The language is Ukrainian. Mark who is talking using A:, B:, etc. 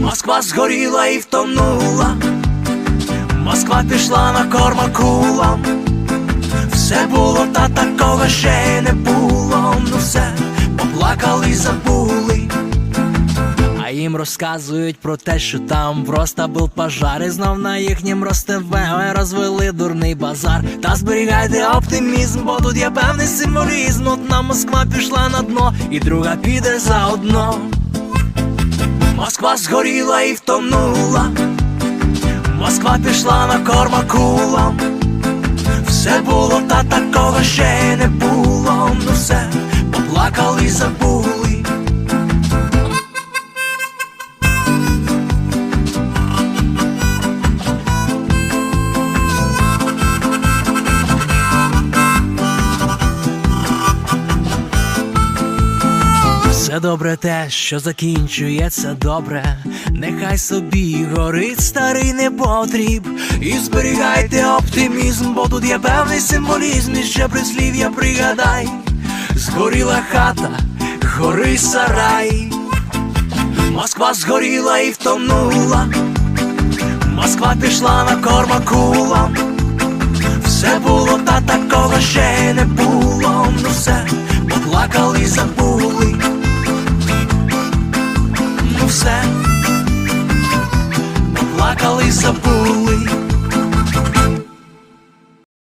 A: Москва згоріла і втонула, Москва пішла на корма кулам, все було, та такого ще не було. Ну все, поплакали забули. А їм розказують про те, що там просто був пожар. І знов на їхнім ростеве розвели дурний базар. Та зберігайте оптимізм, бо тут є певний символізм. Одна Москва пішла на дно, і друга піде заодно Москва згоріла і втонула. Москва пішла на корма кулам. Все було, та такого ще не було. Ну все, поплакали й Все добре те, що закінчується добре, нехай собі горить старий непотріб. І зберігайте оптимізм, бо тут є певний символізм, і ще прислів'я пригадай. Згоріла хата, гори сарай. Москва згоріла і втонула. Москва пішла на корма кулам. Все було, та такого ще не було. Ну все, поплакали забули. Все, поплакали й забули.